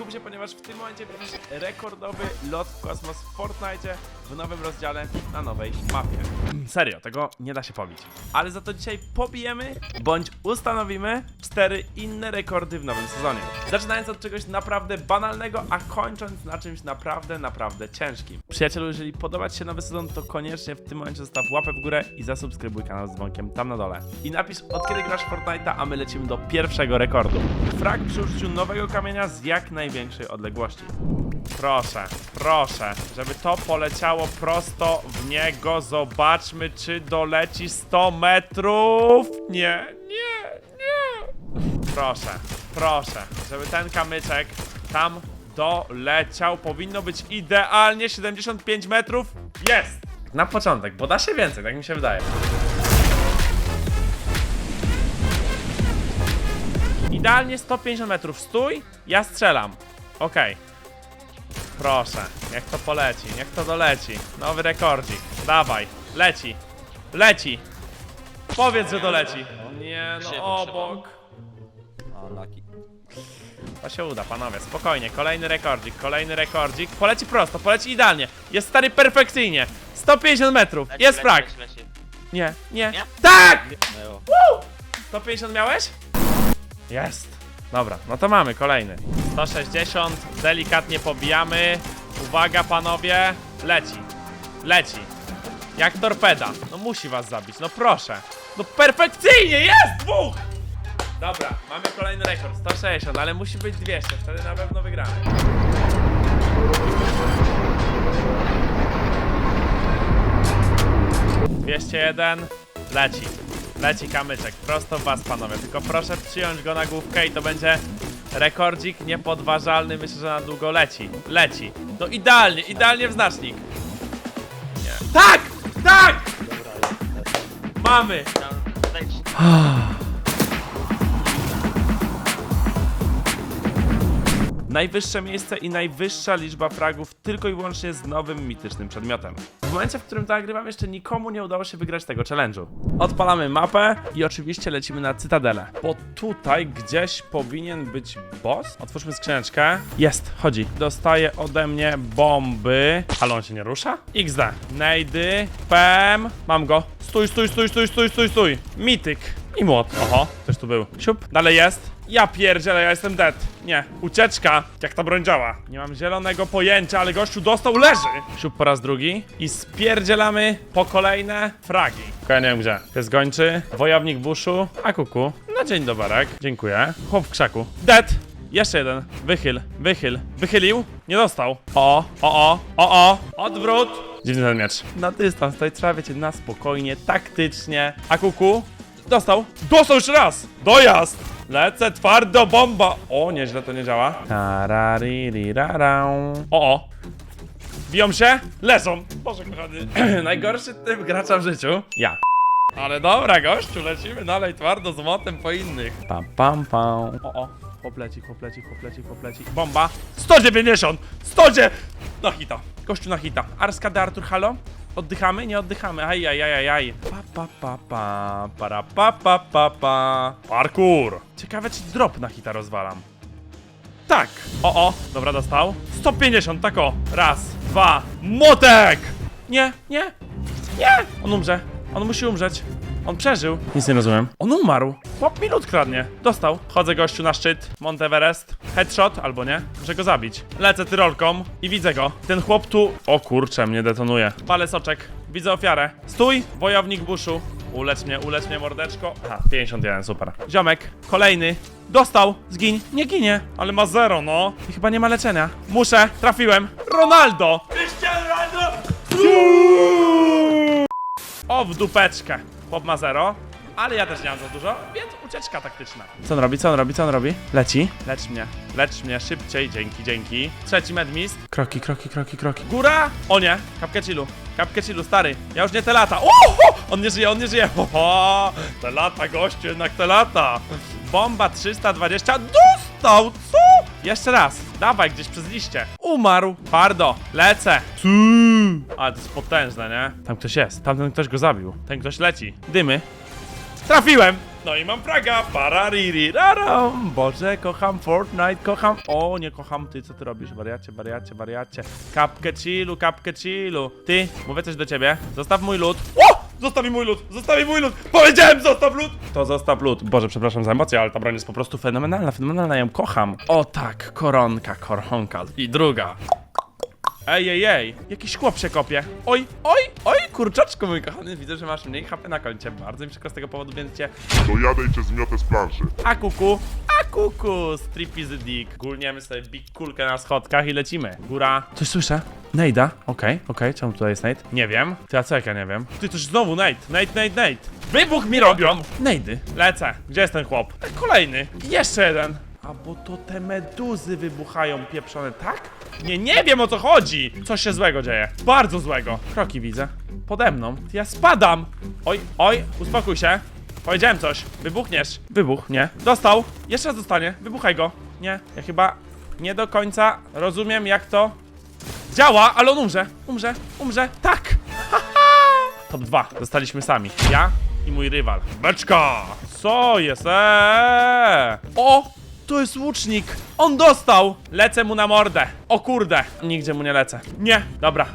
skup się, ponieważ w tym momencie widzisz rekordowy lot w kosmos w Fortnite w nowym rozdziale na nowej mapie. Serio, tego nie da się pobić. Ale za to dzisiaj pobijemy, bądź ustanowimy cztery inne rekordy w nowym sezonie. Zaczynając od czegoś naprawdę banalnego, a kończąc na czymś naprawdę, naprawdę ciężkim. Przyjacielu, jeżeli podoba Ci się nowy sezon, to koniecznie w tym momencie zostaw łapę w górę i zasubskrybuj kanał z dzwonkiem tam na dole. I napisz od kiedy grasz Fortnite'a, a my lecimy do pierwszego rekordu. Frag przy użyciu nowego kamienia z jak największej odległości. Proszę, proszę, żeby to poleciało prosto w niego. Zobaczmy, czy doleci 100 metrów. Nie, nie, nie. Proszę, proszę, żeby ten kamyczek tam doleciał. Powinno być idealnie 75 metrów. Jest! Na początek, bo da się więcej, tak mi się wydaje. Idealnie 150 metrów. Stój, ja strzelam. Okej. Proszę, niech to poleci, niech to doleci. Nowy rekordzik. Dawaj, leci. Leci. Powiedz, że doleci. Nie, no obok. To się uda, panowie, spokojnie. Kolejny rekordzik, kolejny rekordzik. Poleci prosto, poleci idealnie. Jest stary perfekcyjnie. 150 metrów. Jest frag. Nie, nie. Tak! Neo. 150 miałeś? Jest. Dobra, no to mamy kolejny. 160, delikatnie pobijamy. Uwaga, panowie. Leci. Leci. Jak torpeda. No musi was zabić, no proszę. No perfekcyjnie, jest dwóch! Dobra, mamy kolejny rekord, 160, ale musi być 200, wtedy na pewno wygramy. Dwieście jeden, leci. Leci kamyczek, prosto w was panowie, tylko proszę przyjąć go na główkę i to będzie rekordzik niepodważalny, myślę, że na długo leci. Leci. No idealnie, idealnie w znacznik. Nie. Tak! Tak! Mamy! Najwyższe miejsce i najwyższa liczba fragów tylko i wyłącznie z nowym mitycznym przedmiotem. W momencie, w którym nagrywam, jeszcze nikomu nie udało się wygrać tego challenge'u. Odpalamy mapę i oczywiście lecimy na Cytadelę. Bo tutaj gdzieś powinien być boss. Otwórzmy skrzyneczkę. Jest, chodzi. Dostaje ode mnie bomby. Ale on się nie rusza? XD. Nejdy. Pem. Mam go. Stój, stój, stój, stój, stój, stój, stój. Mityk. I młot. Oho, ktoś tu był. Siup. Dalej jest. Ja pierdzielę, ja jestem dead. Nie, ucieczka. Jak ta broń działa? Nie mam zielonego pojęcia, ale gościu dostał, leży. Siup po raz drugi. I spierdzielamy po kolejne fragi. Tylko nie wiem gdzie. Pies gończy, wojownik buszu, a kuku. Na dzień doberek. Dziękuję. Chłop w krzaku. Dead. Jeszcze jeden. Wychyl, wychyl. Wychylił? Nie dostał. O, o, o, o, o. Odwrót. Dziwny ten miecz. Na dystans, tutaj trzeba, wiecie, na spokojnie, taktycznie. A kuku? Dostał. Dostał jeszcze raz. Dojazd. Lecę twardo, bomba. O, nieźle to nie działa. Tararirirarau. O, o. Biją się? Leżą. Boże kochany. Najgorszy typ gracza w życiu. Ja. Ale dobra, gościu, lecimy dalej twardo z motem po innych. Pam, pam, pam. O, o. Popleci, popleci, popleci, popleci. Bomba. 190! 100! Na hita. Gościu na hita. Arska de Artur, halo? Oddychamy? Nie oddychamy. Aj, aj, aj, aj, aj. Pa, pa, pa, pa. Para, pa, pa, pa, pa. Parkour. Ciekawe, czy drop na hita rozwalam. Tak. O, o. Dobra, dostał. 150, tak o. Raz, dwa. Motek! Nie, nie, nie! On umrze. On musi umrzeć. On przeżył. Nic nie rozumiem. On umarł. Chłop minut kradnie. Dostał. Chodzę gościu na szczyt. Monteverest. Headshot albo nie. Muszę go zabić. Lecę tyrolką i widzę go. Ten chłop tu... O kurczę, mnie detonuje. Palę soczek. Widzę ofiarę. Stój! Wojownik buszu. Ulecz mnie, ulecz mnie, mordeczko. Aha, 51, super. Ziomek. Kolejny. Dostał. Zgiń. Nie ginie. Ale ma zero, no. I chyba nie ma leczenia. Muszę. Trafiłem. Ronaldo! Cristiano Ronaldo! O, w dupeczkę. Chłop ma zero, ale ja też nie mam za dużo, więc ucieczka taktyczna. Co on robi, co on robi, co on robi? Leci. Lecz mnie, lecz mnie szybciej, dzięki, dzięki. Trzeci medmist. Kroki, kroki, kroki, kroki. Góra! O nie, kapkę chillu. Kapkę chillu, stary. Ja już nie te lata. O! On nie żyje, on nie żyje. Oho! Te lata, gościu, jednak te lata. Bomba 320. Dostał, co? Jeszcze raz. Dawaj, gdzieś przez liście. Umarł. Pardo, lecę. Ale to jest potężne, nie? Tam ktoś jest. Tamten ktoś go zabił. Ten ktoś leci. Dymy. Trafiłem! No i mam fraga. Parariri, raram. Boże, kocham Fortnite, kocham... O, nie kocham ty, co ty robisz? Wariacie, wariacie, wariacie. Kapkę chillu, kapkę chillu. Ty, mówię coś do ciebie. Zostaw mój lód. Zostaw mi mój lód! Zostaw mi mój lód! Powiedziałem, zostaw lód! To zostaw lód. Boże, przepraszam za emocje, ale ta broń jest po prostu fenomenalna, fenomenalna, ja ją kocham. O tak, koronka, koronka. I druga. Ej, ej, ej, jakiś chłop się kopie. Oj, oj, oj, kurczaczku mój kochany, widzę, że masz mniej HP na koncie. Bardzo mi przykro z tego powodu, więc cię... Dojadę i cię zmiotę z planszy. A kuku, a kuku, strippy the dick. Gulniemy sobie big kulkę na schodkach i lecimy. Góra. Coś słyszę? Nejda, okej, okej, czemu tutaj jest Nate? Nie wiem. Ty, a co jak ja nie wiem? Ty, coś znowu Nate, Nate, Nate, Nate. Wybuch mi robią! Nejdy. Lecę. Gdzie jest ten chłop? E, Kolejny. Jeszcze jeden. A bo to te meduzy wybuchają pieprzone, tak? Nie, nie wiem o co chodzi! Coś się złego dzieje. Bardzo złego. Kroki widzę. Pode mną. Ja spadam! Oj, oj, uspokój się. Powiedziałem coś. Wybuchniesz. Wybuch, nie. Dostał. Jeszcze raz dostanie. Wybuchaj go. Nie, ja chyba nie do końca rozumiem jak to działa, ale on umrze. Umrze, umrze. Tak! Top 2. Zostaliśmy sami. Ja i mój rywal. Beczka! Co jest? Eee! O! To jest łucznik! On dostał! Lecę mu na mordę. O kurde! Nigdzie mu nie lecę. Nie, dobra.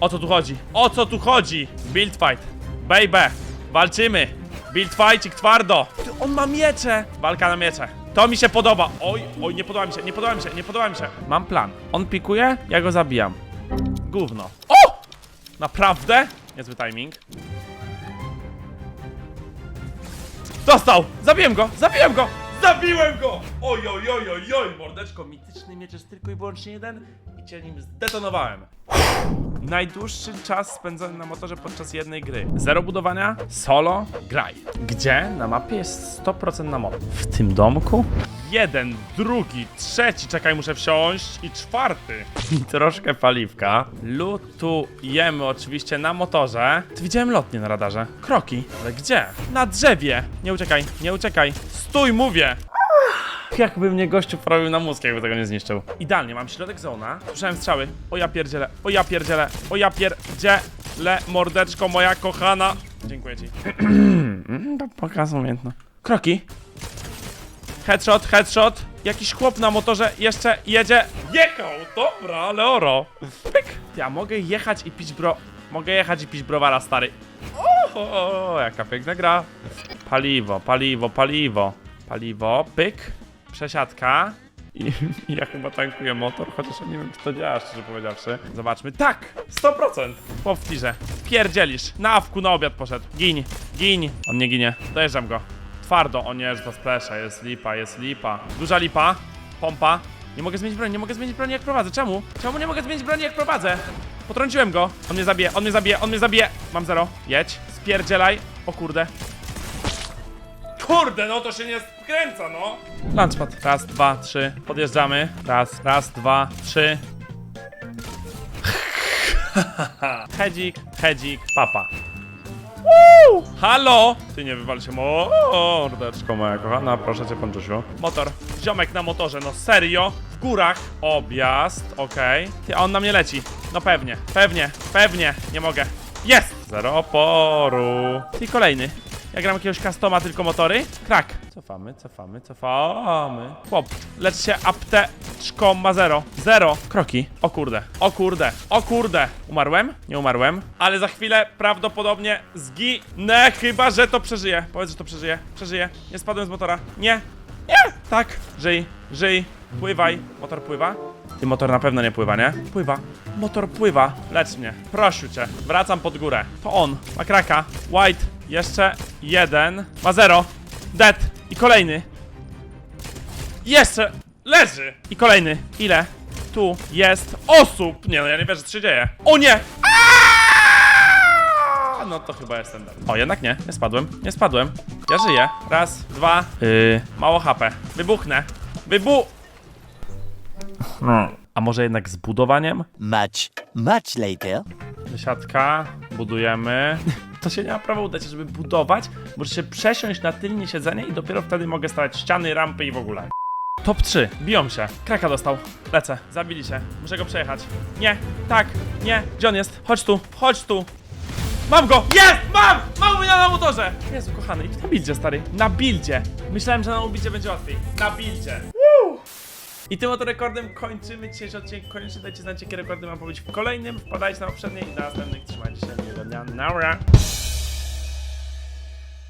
O co tu chodzi? O co tu chodzi? Build fight. Baby! Walczymy! Build fightik twardo! Ty, on ma miecze! Walka na miecze. To mi się podoba. Oj, oj, nie podoba mi się, nie podoba mi się, nie podoba mi się. Mam plan. On pikuje, ja go zabijam. Gówno. O! Naprawdę? Niezły timing. Dostał! Zabiłem go! Zabiłem go! Zabiłem go! Oj, oj, oj, oj, oj, mordeczko, mityczny miecz jest tylko i wyłącznie jeden i cię nim zdetonowałem. Najdłuższy czas spędzony na motorze podczas jednej gry. Zero budowania, solo, graj. Gdzie na mapie jest 100% na motor? W tym domku? Jeden, drugi, trzeci, czekaj, muszę wsiąść i czwarty. Troszkę paliwka. Lutujemy oczywiście na motorze. Ty widziałem lotnie na radarze. Kroki. Ale gdzie? Na drzewie. Nie uciekaj, nie uciekaj. Stój, mówię. Jakby mnie gościu prawił na mózg, jakby tego nie zniszczył. Idealnie, mam środek zona. Słyszałem strzały. O ja pierdzielę, o ja pierdzielę, o ja pierdzielę, mordeczko moja kochana. Dziękuję ci. To Pokaz umiejętno. Kroki. Headshot, headshot. Jakiś chłop na motorze jeszcze jedzie. Jechał, dobra, ale oro. Pyk. Ja mogę jechać i pić bro... Mogę jechać i pić browara, stary. O, o, jaka piękna gra. Paliwo, paliwo, paliwo. Paliwo, pyk. Przesiadka. I, ja chyba tankuję motor, chociaż nie wiem, czy to działa, szczerze powiedziawszy. Zobaczmy. Tak! 100%! Chłop w tirze. Pierdzielisz. Na awku na obiad poszedł. Giń, giń. On nie ginie. Dojeżdżam go. Twardo. O nie, że to splesza. Jest lipa, jest lipa. Duża lipa. Pompa. Nie mogę zmienić broni, nie mogę zmienić broni jak prowadzę. Czemu? Czemu nie mogę zmienić broni jak prowadzę? Potrąciłem go. On mnie zabije, on mnie zabije, on mnie zabije. Mam zero. Jedź. Spierdzielaj. O kurde. Kurde, no to się nie skręca, no. Launchpad. Raz, dwa, trzy. Podjeżdżamy. Raz, raz, dwa, trzy. hedzik, hedzik, papa. Woo! Halo! Ty nie wywal się, mordeczko moja kochana, proszę cię, Ponczusiu. Motor, ziomek na motorze, no serio? W górach, objazd, okej. Ty, a on na mnie leci. No pewnie, pewnie, pewnie, nie mogę. Jest! Zero oporu. I kolejny. Ja gram jakiegoś customa, tylko motory. Krak. Cofamy, cofamy, cofamy. Chłop, lecz się apteczką ma zero. Zero. Kroki. O kurde, o kurde, o kurde. Umarłem? Nie umarłem. Ale za chwilę prawdopodobnie zginę, chyba że to przeżyję. Powiedz, że to przeżyję. Przeżyję. Nie spadłem z motora. Nie. Nie. Tak. Żyj, żyj. Pływaj. Motor pływa. Ty motor na pewno nie pływa, nie? Pływa. Motor pływa. Lecz mnie. Prosił cię. Wracam pod górę. To on. Ma kraka. White. Jeszcze jeden. Ma zero. Dead. I kolejny. Jeszcze. Leży. I kolejny. Ile? Tu jest osób. Nie no, ja nie wierzę, co się dzieje. O nie! Aaaa! No to chyba jestem dead. O, jednak nie. Nie spadłem. Nie spadłem. Ja żyję. Raz, dwa. Yy, mało HP. Wybuchnę. Wybu... A może jednak z budowaniem? Much, much later. Siatka, budujemy. To się nie ma prawa udać, żeby budować. Muszę się przesiąść na tylnie siedzenie i dopiero wtedy mogę stawiać ściany, rampy i w ogóle. Top 3. Biją się. Kraka dostał. Lecę. Zabili się. Muszę go przejechać. Nie. Tak. Nie. Gdzie on jest? Chodź tu. Chodź tu. Mam go! Jest! Mam! Mam mnie na motorze! Jezu, kochany, idź na bildzie, stary. Na bildzie. Myślałem, że na bildzie będzie łatwiej. Na bildzie. Woo! I tym oto rekordem kończymy dzisiejszy odcinek. Koniecznie dajcie znać, jakie rekordy mam powiedzieć w kolejnym. Wpadajcie na poprzednie i na następnych. Trzymajcie się, miłego dnia. Naura!